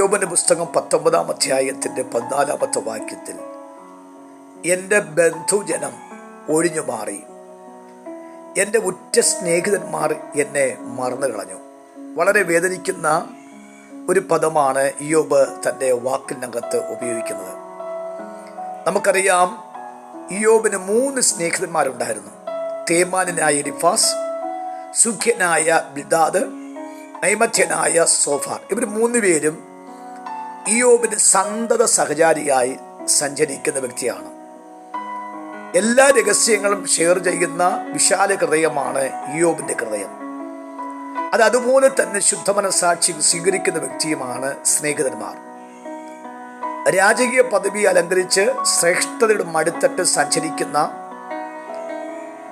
യോബന്റെ പുസ്തകം പത്തൊമ്പതാം അധ്യായത്തിന്റെ പതിനാലാമത്തെ വാക്യത്തിൽ എന്റെ ബന്ധുജനം ഒഴിഞ്ഞു മാറി. എന്റെ ഉറ്റ സ്നേഹിതന്മാർ എന്നെ മറന്നു കളഞ്ഞു വളരെ വേദനിക്കുന്ന ഒരു പദമാണ് യോബ് തന്റെ വാക്കിനകത്ത് ഉപയോഗിക്കുന്നത്. നമുക്കറിയാം യോബിന് മൂന്ന് സ്നേഹിതന്മാരുണ്ടായിരുന്നു. തേമാനായ റിഫാസ് സുഖ്യനായ ബിദാദ് നൈമധ്യനായ സോഫാർ. ഇവർ മൂന്ന് പേരും ഇയോബിന് സന്തത സഹചാരിയായി സഞ്ചരിക്കുന്ന വ്യക്തിയാണ്. എല്ലാ രഹസ്യങ്ങളും ഷെയർ ചെയ്യുന്ന വിശാല ഹൃദയമാണ് ഇയോബിന്റെ ഹൃദയം. അത് അതുപോലെ തന്നെ ശുദ്ധമനസാക്ഷി സ്വീകരിക്കുന്ന വ്യക്തിയുമാണ് സ്നേഹിതന്മാർ. രാജകീയ പദവി അലങ്കരിച്ച് ശ്രേഷ്ഠതയുടെ മടുത്തട്ട് സഞ്ചരിക്കുന്ന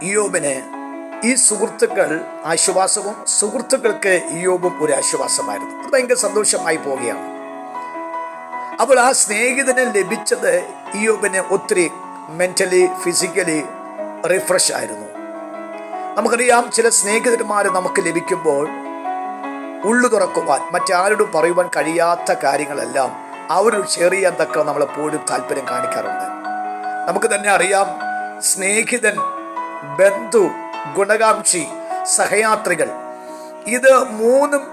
ഇയോബിന് ഈ സുഹൃത്തുക്കൾ ആശ്വാസവും സുഹൃത്തുക്കൾക്ക് ഇയോബും ഒരു ആശ്വാസമായിരുന്നു. ഭയങ്കര സന്തോഷമായി പോവുകയാണ്. അപ്പോൾ ആ സ്നേഹിതനെ ലഭിച്ചത് ഇയോബിന് ഒത്തിരി മെന്റലി ഫിസിക്കലി റിഫ്രഷ് ആയിരുന്നു. നമുക്കറിയാം ചില സ്നേഹിതന്മാർ നമുക്ക് ലഭിക്കുമ്പോൾ ഉള്ളു തുറക്കുവാൻ മറ്റാരോടും പറയുവാൻ കഴിയാത്ത കാര്യങ്ങളെല്ലാം അവരോട് ഷെയർ ചെയ്യാൻ തക്ക നമ്മളെപ്പോഴും താല്പര്യം കാണിക്കാറുണ്ട്. നമുക്ക് തന്നെ അറിയാം സ്നേഹിതൻ ബന്ധു ഗുണകാംക്ഷി സഹയാത്രികൾ ഇത് മൂന്നും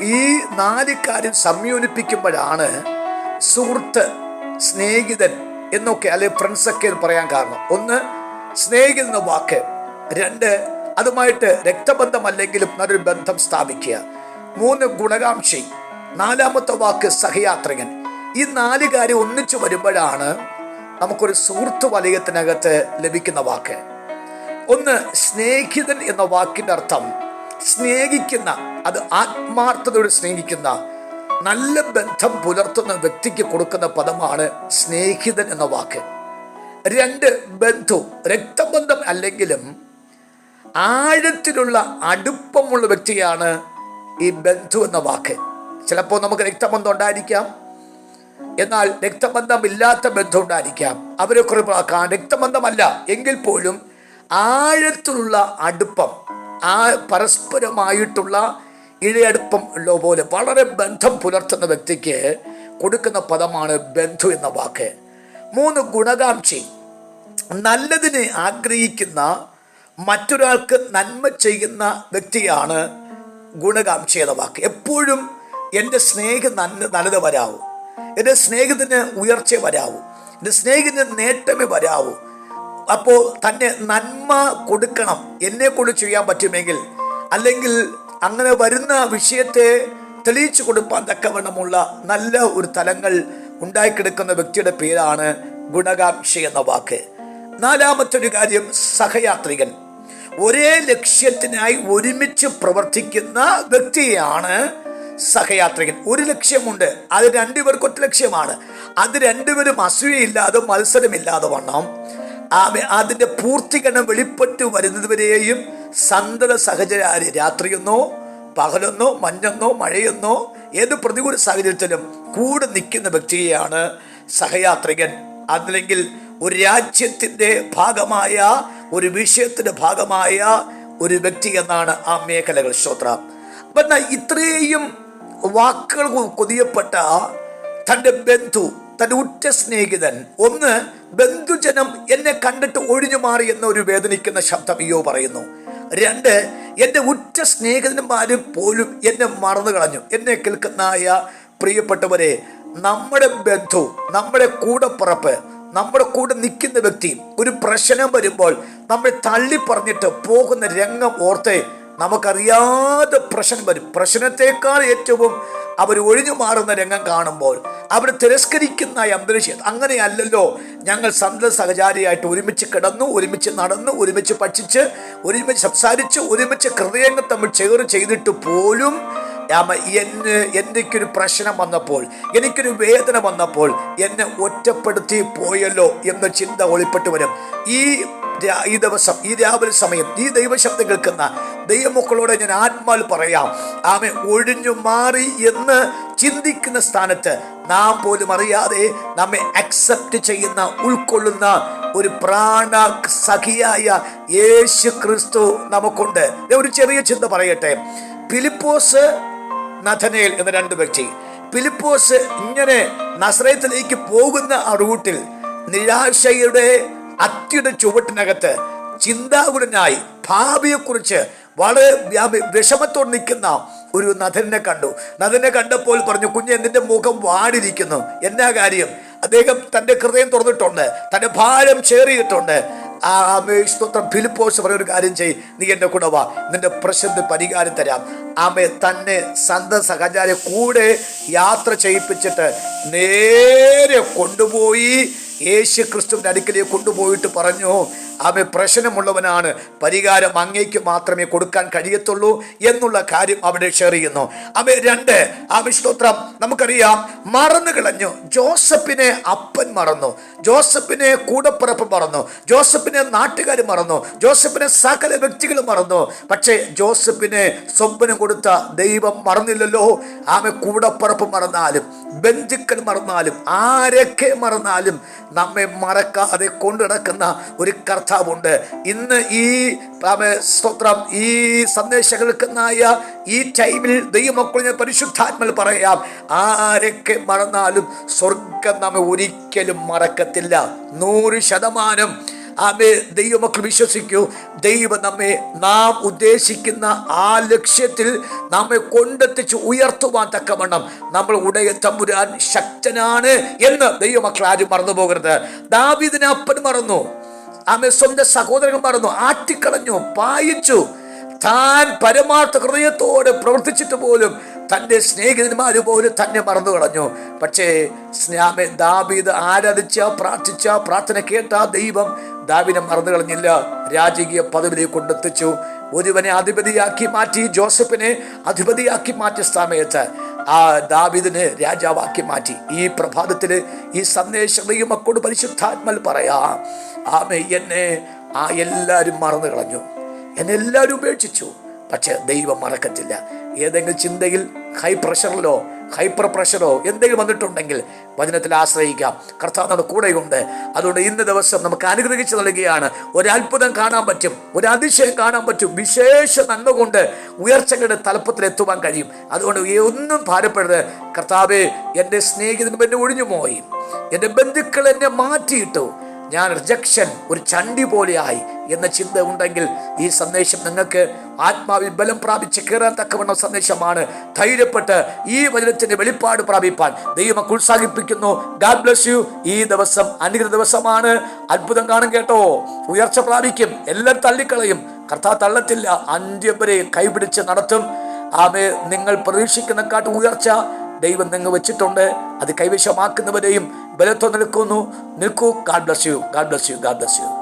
ഈ നാല് കാര്യം സംയോജിപ്പിക്കുമ്പോഴാണ് സുഹൃത്ത് സ്നേഹിതൻ എന്നൊക്കെ അല്ലെ ഫ്രണ്ട്സ് ഒക്കെ എന്ന് പറയാൻ കാരണം. ഒന്ന് സ്നേഹിതൻ എന്ന വാക്ക്. രണ്ട് അതുമായിട്ട് രക്തബന്ധമല്ലെങ്കിലും നല്ലൊരു ബന്ധം സ്ഥാപിക്കുക. മൂന്ന് ഗുണകാംക്ഷി. നാലാമത്തെ വാക്ക് സഹയാത്രികൻ. ഈ നാല് കാര്യം ഒന്നിച്ചു വരുമ്പോഴാണ് നമുക്കൊരു സുഹൃത്ത് വലയത്തിനകത്ത് ലഭിക്കുന്ന വാക്ക്. ഒന്ന് സ്നേഹിതൻ എന്ന വാക്കിന്റെ അർത്ഥം സ്നേഹിക്കുന്ന അത് ആത്മാർത്ഥതയോട് സ്നേഹിക്കുന്ന നല്ല ബന്ധം പുലർത്തുന്ന വ്യക്തിക്ക് കൊടുക്കുന്ന പദമാണ് സ്നേഹിതൻ എന്ന വാക്ക്. രണ്ട് ബന്ധു രക്തബന്ധം അല്ലെങ്കിലും ആഴത്തിലുള്ള അടുപ്പമുള്ള വ്യക്തിയാണ് ഈ ബന്ധു എന്ന വാക്ക്. ചിലപ്പോൾ നമുക്ക് രക്തബന്ധം ഉണ്ടായിരിക്കാം. എന്നാൽ രക്തബന്ധം ഇല്ലാത്ത ബന്ധം ഉണ്ടായിരിക്കാം. അവരെ കുറിപ്പാക്കാൻ രക്തബന്ധമല്ല. എങ്കിൽ പോലും ആഴത്തിലുള്ള അടുപ്പം ആ പരസ്പരമായിട്ടുള്ള ഇഴയടുപ്പം ഉള്ള പോലെ വളരെ ബന്ധം പുലർത്തുന്ന വ്യക്തിക്ക് കൊടുക്കുന്ന പദമാണ് ബന്ധു എന്ന വാക്ക്. മൂന്ന് ഗുണകാംക്ഷി. നല്ലതിനെ ആഗ്രഹിക്കുന്ന മറ്റൊരാൾക്ക് നന്മ ചെയ്യുന്ന വ്യക്തിയാണ് ഗുണകാംക്ഷി എന്ന വാക്ക്. എപ്പോഴും എന്റെ സ്നേഹം നല്ല നല്ലത് വരാവൂ. എന്റെ സ്നേഹത്തിന് ഉയർച്ച വരാവൂ. എന്റെ സ്നേഹത്തിന് നേട്ടമേ വരാവൂ. അപ്പോൾ തന്നെ നന്മ കൊടുക്കണം. എന്നെ കൊണ്ട് ചെയ്യാൻ പറ്റുമെങ്കിൽ അല്ലെങ്കിൽ അങ്ങനെ വരുന്ന വിഷയത്തെ തെളിയിച്ചു കൊടുക്കാൻ തക്കവണ്ണമുള്ള നല്ല ഒരു തലങ്ങൾ ഉണ്ടായിക്കിടക്കുന്ന വ്യക്തിയുടെ പേരാണ് ഗുണകാംക്ഷ എന്ന വാക്ക്. നാലാമത്തെ ഒരു കാര്യം സഹയാത്രികൻ. ഒരേ ലക്ഷ്യത്തിനായി ഒരുമിച്ച് പ്രവർത്തിക്കുന്ന വ്യക്തിയാണ് സഹയാത്രികൻ. ഒരു ലക്ഷ്യമുണ്ട്. അത് രണ്ടുപേർക്ക് ഒറ്റ ലക്ഷ്യമാണ്. അത് രണ്ടുപേരും അസൂയയില്ലാതെ മത്സരമില്ലാതെ വണ്ണം. അതിന്റെ പൂർത്തീകരണം വെളിപ്പെട്ടു വരുന്നതുവരെയും സന്തത സഹചര്യ രാത്രിയെന്നോ പകലെന്നോ മഞ്ഞെന്നോ മഴയെന്നോ ഏത് പ്രതികൂല സാഹചര്യത്തിലും കൂടെ നിൽക്കുന്ന വ്യക്തിയെയാണ് സഹയാത്രികൻ. അതല്ലെങ്കിൽ ഒരു രാജ്യത്തിന്റെ ഭാഗമായ ഒരു വിഷയത്തിന്റെ ഭാഗമായ ഒരു വ്യക്തി എന്നാണ് ആ മേഖലകൾ ശ്രോത്ര. അപ്പം ഇത്രയും വാക്കുകൾ കൊതിയപ്പെട്ട തന്റെ ബന്ധു തന്റെ ഉറ്റ സ്നേഹിതൻ ഒന്ന് ബന്ധുജനം എന്നെ കണ്ടിട്ട് ഒഴിഞ്ഞു മാറി എന്ന ഒരു വേദനിക്കുന്ന ശബ്ദം അയ്യോ പറയുന്നു. രണ്ട് എന്റെ ഉറ്റ സ്നേഹിതന്മാരും പോലും എന്നെ മറന്നു കളഞ്ഞു. എന്നെ കേൾക്കുന്നായ പ്രിയപ്പെട്ടവരെ നമ്മുടെ ബന്ധു നമ്മുടെ കൂടെ കൂടപ്പുറപ്പ് നമ്മുടെ കൂടെ നിൽക്കുന്ന വ്യക്തി ഒരു പ്രശ്നം വരുമ്പോൾ നമ്മൾ തള്ളി പറഞ്ഞിട്ട് പോകുന്ന രംഗം ഓർത്ത് നമുക്കറിയാതെ പ്രശ്നം വരും. പ്രശ്നത്തെക്കാൾ ഏറ്റവും അവർ ഒഴിഞ്ഞു മാറുന്ന രംഗം കാണുമ്പോൾ അവർ തിരസ്കരിക്കുന്ന അന്തരീക്ഷം. അങ്ങനെയല്ലല്ലോ ഞങ്ങൾ സന്ത സഹചാരിയായിട്ട് ഒരുമിച്ച് കിടന്നു ഒരുമിച്ച് നടന്നു ഒരുമിച്ച് ഭക്ഷിച്ച് ഒരുമിച്ച് സംസാരിച്ച് ഒരുമിച്ച് ഹൃദയങ്ങൾ തമ്മിൽ ചേർ ചെയ്തിട്ട് പോലും എന്നെ എനിക്കൊരു പ്രശ്നം വന്നപ്പോൾ എനിക്കൊരു വേദന വന്നപ്പോൾ എന്നെ ഒറ്റപ്പെടുത്തി പോയല്ലോ എന്ന ചിന്ത ഒളിപ്പെട്ടു വരും. ഈ ഈ ദിവസം ഈ രാവിലെ സമയം ഈ ദൈവശബ്ദം കേൾക്കുന്ന ദൈവമക്കളോട് ഞാൻ ആത്മാൽ പറയാം. ആമെ ഒഴിഞ്ഞു മാറി എന്ന് ചിന്തിക്കുന്ന സ്ഥാനത്ത് നാം പോലും അറിയാതെ നമ്മെ അക്സെപ്റ്റ് ചെയ്യുന്ന ഉൾക്കൊള്ളുന്ന ഒരു പ്രാണ സഖിയായ യേശു ക്രിസ്തു നമുക്കുണ്ട് ഒരു ചെറിയ ചിന്ത പറയട്ടെ. ഫിലിപ്പോസ് നഥനേൽ എന്ന രണ്ട് വ്യക്തി. ഫിലിപ്പോസ് ഇങ്ങനെ നസ്രയത്തിലേക്ക് പോകുന്ന ആ റൂട്ടിൽ നിരാശയുടെ അത്തിയുടെ ചുവട്ടിനകത്ത് ചിന്താകുലനായി ഭാവിയെക്കുറിച്ച് വളരെ വിഷമത്തോട് നിൽക്കുന്ന ഒരു നഥനെ കണ്ടു. നഥനെ കണ്ടപ്പോൾ പറഞ്ഞു കുഞ്ഞ് നിന്റെ മുഖം വാടിരിക്കുന്നു. എന്നാ കാര്യം? അദ്ദേഹം തന്റെ ഹൃദയം തുറന്നിട്ടുണ്ട്. തന്റെ ഭാരം ചേറിയിട്ടുണ്ട്. ആ സ്തോത്രം. ഫിലിപ്പോസ് പറയൊരു കാര്യം ചെയ് നീ എന്റെ കൂടെ വാ. നിന്റെ പ്രശ്നത്തിന് പരിഹാരം തരാം. ആമെ തന്നെ സന്ത സഹചാരെ കൂടെ യാത്ര ചെയ്യിപ്പിച്ചിട്ട് നേരെ കൊണ്ടുപോയി യേശു ക്രിസ്തുവിന്റെ അടുക്കലേ കൊണ്ടുപോയിട്ട് പറഞ്ഞു ആമെ പ്രശ്നമുള്ളവനാണ്. പരിഹാരം അങ്ങേക്ക് മാത്രമേ കൊടുക്കാൻ കഴിയത്തുള്ളൂ എന്നുള്ള കാര്യം അവിടെ ഷെയർ ചെയ്യുന്നു. അവ രണ്ട് ആ സ്തോത്രം. നമുക്കറിയാം മറന്നു കളഞ്ഞു. ജോസഫിനെ അപ്പൻ മറന്നു. ജോസഫിനെ കൂടപ്പിറപ്പ് മറന്നു. ജോസഫിനെ നാട്ടുകാർ മറന്നു. ജോസഫിനെ സകല വ്യക്തികൾ മറന്നു. പക്ഷേ ജോസഫിനെ സ്വപ്നം കൊടുത്ത ദൈവം മറന്നില്ലല്ലോ. ആമെ കൂടപ്പിറപ്പ് മറന്നാലും ബന്ധുക്കൾ മറന്നാലും ആരൊക്കെ മറന്നാലും നമ്മെ മറക്കാതെ കൊണ്ടു നടക്കുന്ന ഒരു കർത്താവുണ്ട്. ഇന്ന് ഈ സ്തോത്രം ഈ സന്ദേശം കേൾക്കുന്നതായ ഈ ടൈമിൽ ദൈവമക്കൾ ഞാൻ പരിശുദ്ധാത്മൽ പറയാം. ആരൊക്കെ മറന്നാലും സ്വർഗം നമ്മെ ഒരിക്കലും മറക്കത്തില്ല. നൂറ് ശതമാനം ആമേ ദൈവമക്കൾ വിശ്വസിക്കൂ. ദൈവം നമ്മെ നാം ഉദ്ദേശിക്കുന്ന ആ ലക്ഷ്യത്തിൽ നമ്മെ കൊണ്ടെത്തിച്ച് ഉയർത്തുവാൻ തക്കവണ്ണം നമ്മൾ ഉടയ തമ്പുരാൻ ശക്തനാണ് എന്ന് ദൈവമക്കൾ ആരും മറന്നു പോകരുത്. ദാവിദിനെ അപ്പൻ മറന്നു. ആമെ സ്വന്തം സഹോദരൻ മറന്നു. ആറ്റിക്കളഞ്ഞു പായിച്ചു. താൻ പരമാർത്ഥ ഹൃദയത്തോടെ പ്രവർത്തിച്ചിട്ട് പോലും തന്റെ സ്നേഹിതന്മാർ പോലും തന്നെ മറന്നു കളഞ്ഞു. പക്ഷേ ദാവീദ് ആരാധിച്ച പ്രാർത്ഥിച്ച പ്രാർത്ഥന കേട്ട ദൈവം ദാബിനെ മറന്നു കളഞ്ഞില്ല. രാജകീയ പദവിയിലേക്ക് കൊണ്ടെത്തിച്ചു. ഒരുവനെ അധിപതിയാക്കി മാറ്റി ജോസഫിനെ അധിപതിയാക്കി മാറ്റിയ സമയത്ത് ആ ദാവിദിനെ രാജാവാക്കി മാറ്റി. ഈ പ്രഭാതത്തിൽ ഈ സന്ദേശം ദൈവമക്കോട് പരിശുദ്ധാത്മൽ പറയാം ആമേ എന്നെ ആ എല്ലാവരും മറന്നു കളഞ്ഞു. എന്നെ എല്ലാവരും ഉപേക്ഷിച്ചു. പക്ഷെ ദൈവം മറക്കത്തില്ല. ഏതെങ്കിലും ചിന്തയിൽ ഹൈ പ്രഷറിലോ ഹൈപ്പർ പ്രഷറോ എന്തെങ്കിലും വന്നിട്ടുണ്ടെങ്കിൽ വചനത്തിൽ ആശ്രയിക്കാം. കർത്താവ് നമ്മുടെ കൂടെയുണ്ട്. അതുകൊണ്ട് ഇന്ന് ദിവസം നമുക്ക് അനുഗ്രഹിച്ചു നൽകുകയാണ് ഒരത്ഭുതം കാണാൻ പറ്റും ഒരു അതിശയം കാണാൻ പറ്റും. വിശേഷ നന്മ കൊണ്ട് ഉയർച്ചകളുടെ തലപ്പത്തിൽ എത്തുവാൻ കഴിയും. അതുകൊണ്ട് ഒന്നും ഭാരപ്പെടരുത്. കർത്താവ് എന്റെ സ്നേഹിതനും എന്നെ ഒഴിഞ്ഞു പോയി എന്റെ ബന്ധുക്കൾ എന്നെ മാറ്റിയിട്ടു. ഞാൻ റിജക്ഷൻ ഒരു ചണ്ടി പോലെയായി എന്ന ചിന്ത ഉണ്ടെങ്കിൽ ഈ സന്ദേശം നിങ്ങൾക്ക് ആത്മാവിൽ ബലം പ്രാപിച്ച് കയറാൻ തക്കവണ്ണ സന്ദേശമാണ്. ധൈര്യപ്പെട്ട് ഈ വചനത്തിന്റെ വെളിപ്പാട് പ്രാപിപ്പാൻ ദൈവം ഉത്സാഹിപ്പിക്കുന്നു. ഗാഡ് ബ്ലസ് യു ഈ ദിവസം അനുഗ്രഹ ദിവസമാണ്. അത്ഭുതം കാണും കേട്ടോ. ഉയർച്ച പ്രാപിക്കും. എല്ലാം തള്ളിക്കളയും. കർത്താവ് തള്ളത്തില്ല. അന്ത്യം വരെ കൈപിടിച്ച് നടത്തും. ആമേ നിങ്ങൾ പ്രതീക്ഷിക്കുന്ന കാട്ട് ഉയർച്ച ദൈവം നിങ്ങൾ വെച്ചിട്ടുണ്ട്. അത് കൈവശമാക്കുന്നവരെയും ബലത്വം നിൽക്കുന്നു. നിൽക്കൂ. God bless you God bless you God bless you